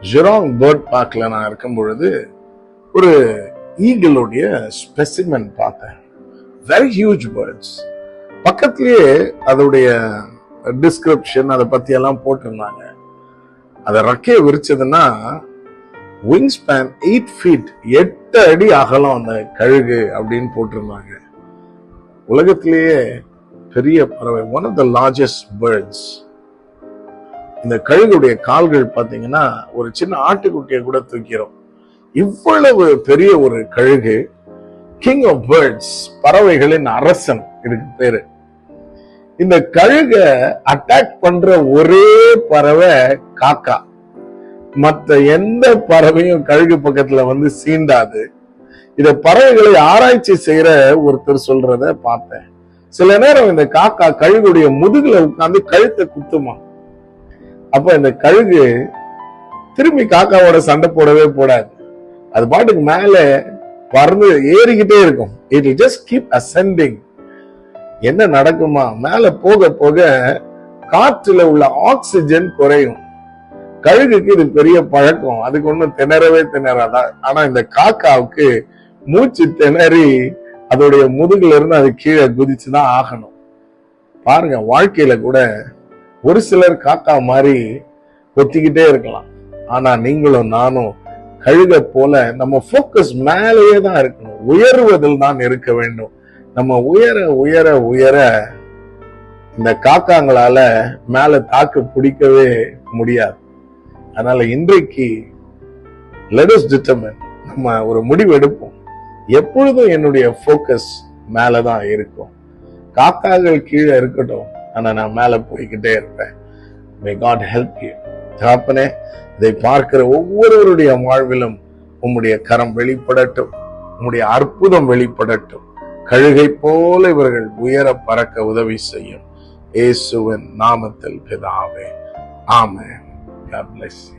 ஜெராங் bird பார்க்ல நான் இருக்கும் பொழுது ஒரு ஈகிளுடைய ஸ்பெசிமென் பார்த்தேன். வெரி ஹியூஜ் பேர்ட்ஸ் பக்கத்திலேயே அதோடைய டிஸ்கிரிப்ஷன் அதை பத்தி எல்லாம் போட்டிருந்தாங்க. அதை ரக்கையை விரிச்சதுன்னா விங் ஸ்பேன் எயிட் ஃபீட் எட்டு அடி அகலம் அந்த கழுகு அப்படின்னு போட்டிருந்தாங்க. உலகத்திலேயே பெரிய பறவை one of the largest birds இந்த கழுகுடைய கால்கள் பாத்தீங்கன்னா ஒரு சின்ன ஆட்டுக்குட்டியை கூட தூக்கிறோம். இவ்வளவு பெரிய ஒரு கழுகு கிங் ஆஃப் பேர்ட்ஸ் பறவைகளின் அரசன் இதுக்கு பேரு. இந்த கழுக அட்டாக் பண்ற ஒரே பறவை காக்கா. மத்த எந்த பறவையும் கழுகு பக்கத்துல வந்து சீண்டாது. இத பறவைகளை ஆராய்ச்சி செய்யற ஒருத்தர் சொல்றத பார்த்தேன். சில நேரம் இந்த காக்கா கழுகுடைய முதுகுல உட்கார்ந்து கழுத்தை குத்துமா? அப்ப இந்த கழுகு திரும்பி காக்காவோட சண்டை போடவே போடாது. அது பாட்டுக்கு மேல பறந்து ஏறிக்கிட்டே இருக்கும். இட் ஜஸ்ட் கீப் அசெண்டிங் என்ன நடக்குமா? மேல போக போக காற்றுல உள்ள ஆக்சிஜன் குறையும். கழுகுக்கு இது பெரிய பழக்கம். அதுக்கு ஒண்ணும் திணறவே திணறாதா? ஆனா இந்த காக்காவுக்கு மூச்சு திணறி அதோடைய முதுகுல இருந்து அது கீழே குதிச்சுதான் ஆகணும். பாருங்க வாழ்க்கையில கூட ஒரு சிலர் காக்கா மாதிரி கொத்திக்கிட்டே இருக்கலாம். ஆனா நீங்களும் நானும் கழுக போல நம்ம ஃபோக்கஸ் மேலேயே தான் இருக்கணும். உயர்வதில் தான் இருக்க வேண்டும். நம்ம உயர உயர உயர இந்த காக்காங்களால மேல தாக்கு பிடிக்கவே முடியாது. அதனால இன்றைக்கு லெடஸ் டிட்டர்மின் நம்ம ஒரு முடிவு எடுப்போம். எப்பொழுதும் என்னுடைய ஃபோக்கஸ் மேலதான் இருக்கும். காக்காக்கள் கீழே இருக்கட்டும். ஆனா நான் மேல போய்கிட்டே இருப்பேன். மே காட் ஹெல்ப் யூ தாப்பனே இதை பார்க்கிற ஒவ்வொருவருடைய வாழ்விலும் உம்முடைய கரம் வெளிப்படட்டும். உம்முடைய அற்புதம் வெளிப்படட்டும். கழுகை போல இவர்கள் உயர பறக்க உதவி செய்யும். இயேசுவின் நாமத்தில் பிதாவே. ஆமே God bless you.